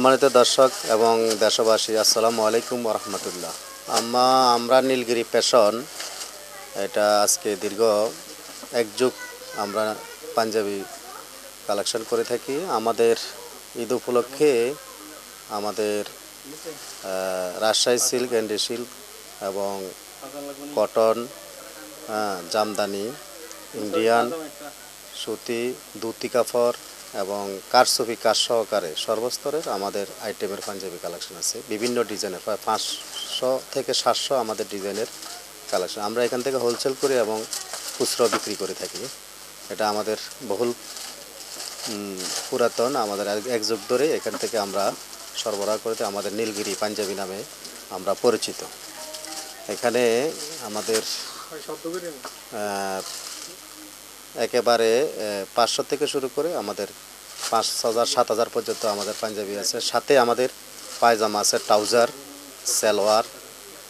সম্মানিত দর্শক এবং দেশবাসী, আসসালামু আলাইকুম রহমতুল্লাহ। আমা আমরা নীলগিরি পেশন এটা আজকে দীর্ঘ এক যুগ আমরা পাঞ্জাবি কালেকশন করে থাকি। আমাদের ঈদ উপলক্ষে আমাদের রাজশাহী সিল্ক অ্যান্ডি সিল্ক এবং কটন জামদানি, ইন্ডিয়ান, সুতি দুতি কাপড় এবং কারসফি কাজ সহকারে সর্বস্তরের আমাদের আইটেমের পাঞ্জাবি কালেকশন আছে। বিভিন্ন ডিজাইনের প্রায় পাঁচশো থেকে সাতশো আমাদের ডিজাইনের কালেকশন। আমরা এখান থেকে হোলসেল করি এবং খুচরো বিক্রি করে থাকি। এটা আমাদের বহুল পুরাতন আমাদের এক- এক যুগ ধরে এখান থেকে আমরা সরবরাহ করতে আমাদের নীলগিরি পাঞ্জাবি নামে আমরা পরিচিত। এখানে আমাদের একেবারে পাঁচশো থেকে শুরু করে আমাদের পাঁচ হাজার, সাত হাজার পর্যন্ত আমাদের পাঞ্জাবি আছে। সাথে আমাদের পায়জামা আছে, ট্রাউজার, সালোয়ার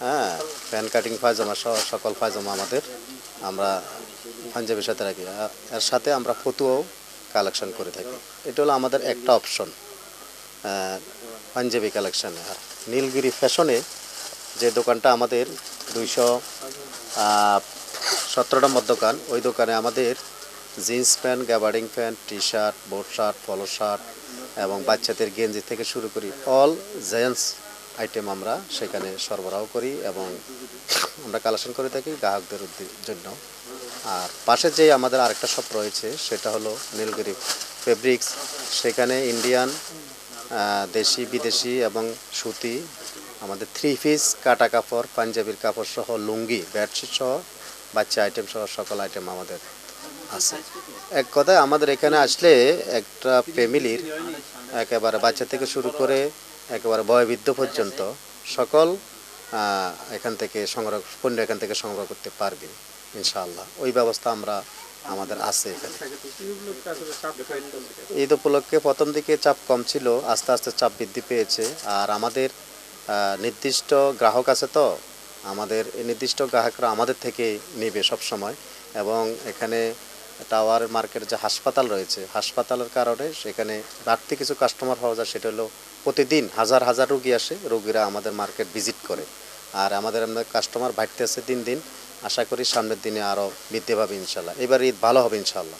হ্যাঁ প্যান কাটিং পায়জামা সহ সকল পায়জামা আমাদের আমরা পাঞ্জাবির সাথে রাখি। এর সাথে আমরা ফতুয়াও কালেকশন করে থাকি। এটা হলো আমাদের একটা অপশন পাঞ্জাবি কালেকশানে। আর নীলগিরি ফ্যাশনে যে দোকানটা আমাদের দুইশো সতেরো নম্বর দোকান, ওই দোকানে আমাদের jeans pant gabardine pant T shirt boat shirt, polo shirt এবং বাচ্চাদের গেঞ্জি থেকে শুরু করি। অল জেন্টস আইটেম আমরা সেখানে সরবরাহ করি এবং আমরা কালেকশন করে থাকি গ্রাহকদের জন্য। আর পাশে যে আমাদের আরেকটা শপ রয়েছে সেটা হলো নীলগিরি ফেব্রিক্স। সেখানে ইন্ডিয়ান দেশি, বিদেশি এবং সুতি, আমাদের থ্রি পিস কাটা কাপড়, পাঞ্জাবির কাপড় সহ লুঙ্গি বেডশিট সহ বাচ্চা আইটেম সহ সকল আইটেম আমাদের এক কথায় আমাদের এখানে আসলে একটা ফ্যামিলির একেবারে বাচ্চা থেকে শুরু করে একেবারে বয়বৃদ্ধ পর্যন্ত সকল এখান থেকে সংগ্রহ, পণ্য এখান থেকে সংগ্রহ করতে পারবে, ইনশাআল্লাহ। ওই ব্যবস্থা আমরা, আমাদের আছে এখানে। ঈদ উপলক্ষে প্রথম দিকে চাপ কম ছিল, আস্তে আস্তে চাপ বৃদ্ধি পেয়েছে। আর আমাদের নির্দিষ্ট গ্রাহক আছে তো, আমাদের, নির্দিষ্ট গ্রাহকরা আমাদের থেকে নেবে সব সময় এবং এখানে টাওয়ার মার্কেট যে হাসপাতাল রয়েছে, হাসপাতালের কারণে সেখানে বাড়তি কিছু কাস্টমার পাওয়া যায়, সেটা হলো প্রতিদিন হাজার হাজার রুগী আসে, রুগীরা আমাদের মার্কেট ভিজিট করে। আর আমাদের কাস্টমার বাড়তে আছে দিন দিন। আশা করি সামনের দিনে আরও বৃদ্ধি পাবে ইনশাল্লাহ। এবার ঈদ ভালো হবে ইনশাল্লাহ।